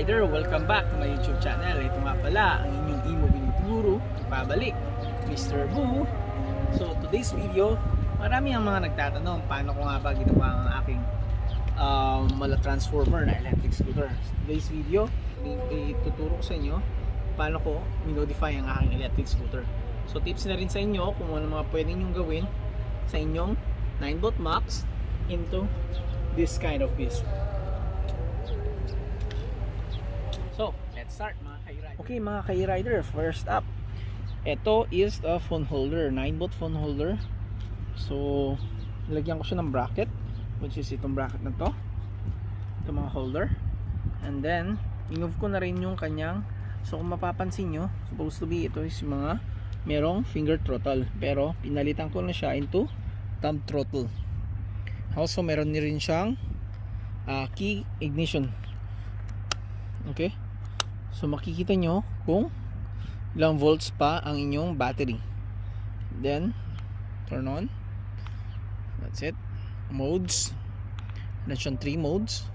mga k-rider, welcome back to my YouTube channel. Ito nga pala ang inyong imo binituguro, pabalik, Mr. Boo. So today's video, marami ang mga nagtatanong paano ko nga ba ginawa ang aking um, mala transformer na electric scooter. So, today's video, ituturo ko sa inyo paano ko minodify ang aking electric scooter. So tips na rin sa inyo kung ano mga pwede nyong gawin sa inyong 9 volt max into this kind of beast. So, let's start mga ka-rider. Okay mga ka-rider, first up. Ito is a phone holder, 9 volt phone holder. So, nilagyan ko siya ng bracket, which is itong bracket na to. Ito mga holder. And then, i-move ko na rin yung kanyang, so kung mapapansin nyo, supposed to be ito is mga merong finger throttle. Pero, pinalitan ko na siya into thumb throttle. Also, meron din rin siyang ah, key ignition. Okay? So makikita nyo kung ilang volts pa ang inyong battery. Then, turn on. That's it. Modes. Meron siyang 3 modes.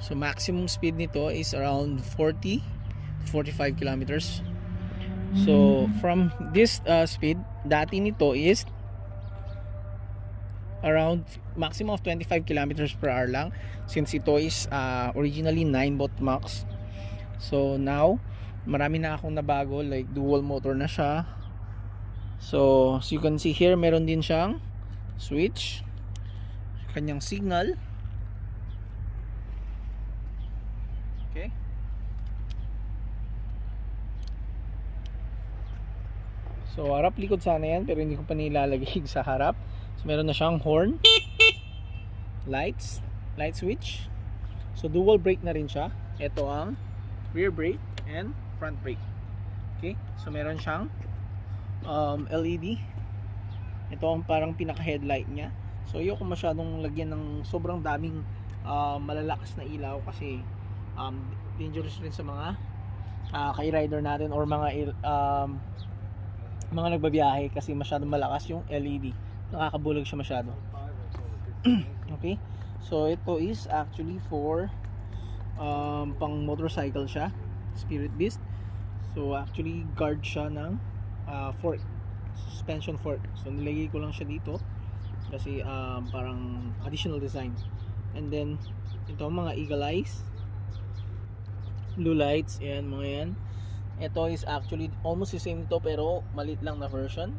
So maximum speed nito is around 40 to 45 kilometers. So from this uh, speed, dati nito is around maximum of 25 kilometers per hour lang since ito is uh, originally 9 volt max So now, marami na akong nabago like dual motor na siya. So, as you can see here, meron din siyang switch. Kanyang signal. Okay. So, harap likod sana yan pero hindi ko pa nilalagay sa harap. So, meron na siyang horn. Lights. Light switch. So, dual brake na rin siya. Ito ang rear brake and front brake. Okay? So meron siyang um, LED. Ito ang parang pinaka headlight niya. So ayoko masyadong lagyan ng sobrang daming uh, malalakas na ilaw kasi um, dangerous rin sa mga uh, kay-rider natin or mga um, mga nagbabiyahe kasi masyadong malakas yung LED. Nakakabulog siya masyado. okay? So ito is actually for um, pang motorcycle siya Spirit Beast. So actually guard siya ng uh, fork suspension fork. So nilagay ko lang siya dito kasi um, parang additional design. And then ito mga eagle eyes blue lights yan mga yan. Ito is actually almost the same ito pero malit lang na version.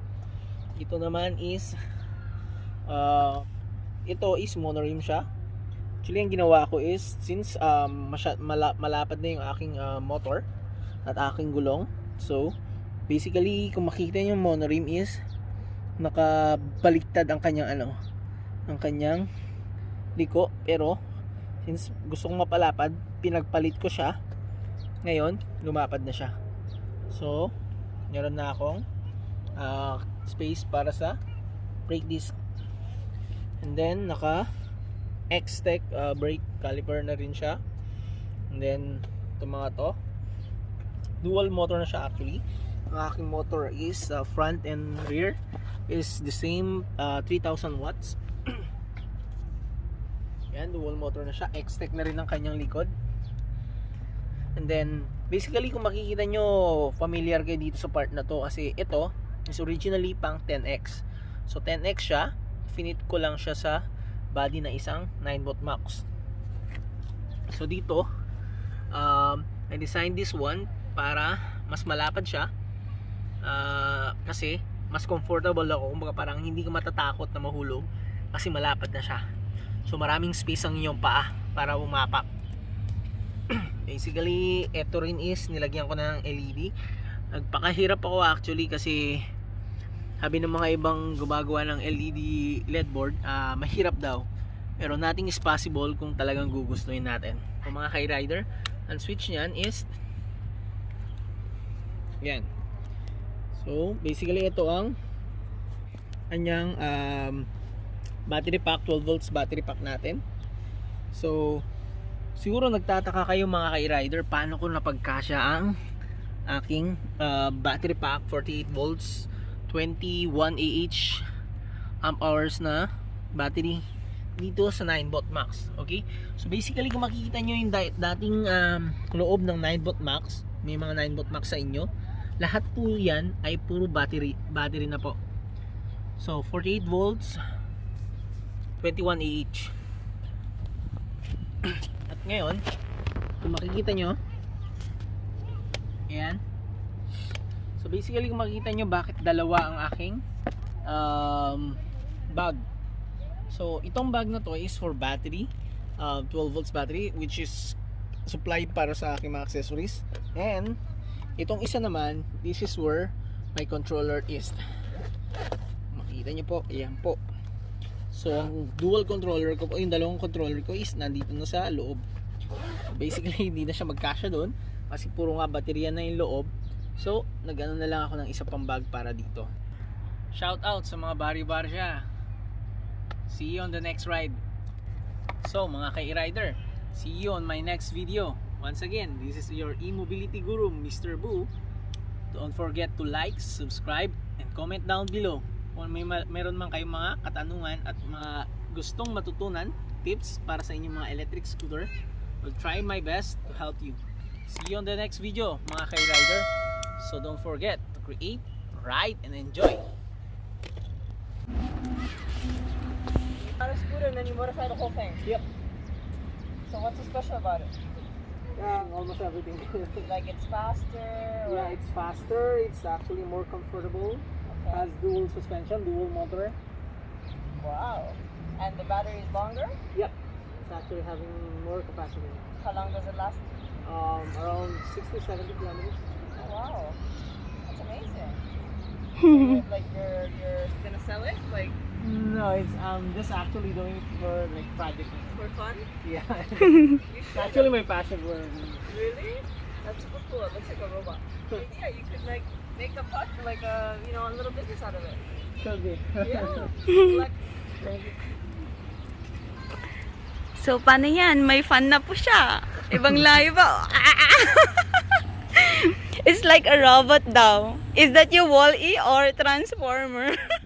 Ito naman is uh, ito is monorim siya Actually, ang ginawa ko is, since um, masya, mala, malapad na yung aking uh, motor at aking gulong, so, basically, kung makikita nyo yung monorim is, nakabaliktad ang kanyang ano, ang kanyang liko, pero, since gusto kong mapalapad, pinagpalit ko siya, ngayon, lumapad na siya. So, meron na akong uh, space para sa brake disc. And then, naka X-Tech uh, brake caliper na rin siya. And then, ito mga to. Dual motor na siya actually. Ang aking motor is uh, front and rear is the same uh, 3000 watts. Yan, dual motor na siya. X-Tech na rin ang kanyang likod. And then, basically kung makikita nyo, familiar kayo dito sa part na to kasi ito is originally pang 10X. So 10X siya, finit ko lang siya sa body na isang 9 volt max. So dito, um, I designed this one para mas malapad siya. Uh, kasi mas comfortable ako, kumbaga parang hindi ka matatakot na mahulog kasi malapad na siya. So maraming space ang inyong paa para umapak. Basically, ito rin is nilagyan ko na ng LED. Nagpakahirap ako actually kasi sabi ng mga ibang gumagawa ng LED LED board, ah, mahirap daw. Pero nothing is possible kung talagang gugustuhin natin. Kung mga kay-rider, ang switch niyan is yan. So, basically ito ang kanyang um, battery pack, 12 volts battery pack natin. So, siguro nagtataka kayo mga kay-rider paano ko napagkasya ang aking uh, battery pack 48 volts 21 AH amp hours na battery dito sa 9bot max. Okay? So basically kung makikita nyo yung da- dating um, loob ng 9bot max, may mga 9bot max sa inyo, lahat po yan ay puro battery, battery na po. So 48 volts, 21 AH. At ngayon, kung makikita nyo, ayan. So basically kung makikita nyo bakit dalawa ang aking um, bag. So itong bag na to is for battery, uh, 12 volts battery which is supplied para sa aking mga accessories. And itong isa naman, this is where my controller is. Makita nyo po, ayan po. So ang dual controller ko yung dalawang controller ko is nandito na sa loob. Basically hindi na siya magkasya doon kasi puro nga baterya na yung loob. So nagano na lang ako ng isa pang bag para dito. Shout out sa mga bari-bar siya. See you on the next ride. So mga kay-rider, see you on my next video. Once again, this is your e-mobility guru, Mr. Boo. Don't forget to like, subscribe, and comment down below kung may ma- meron man kayong mga katanungan at mga gustong matutunan, tips para sa inyong mga electric scooter. I'll try my best to help you. See you on the next video, mga kay-rider. So don't forget to create, ride, and enjoy. on a scooter and then you modify the whole thing. Yep. So what's so special about it? Yeah, almost everything. Like it's faster. Or, yeah, it's faster. It's actually more comfortable. okay. Has dual suspension, dual motor. wow. And the battery is longer. Yep. It's actually having more capacity. How long does it last? Um, around 60, 70 kilometers. Oh, wow. That's amazing. so you're, like you're you're gonna sell it like No, it's um just actually doing it for like project. for fun? Yeah. It's actually my passion for Really? That's super cool. It looks like a robot. yeah, you could like make a putt like a you know a little business out of it. could be. Yeah. Thank you. So, paano yan? May fun na po siya. Ibang layo ba? It's like a robot daw. Is that you, Wall-E or Transformer?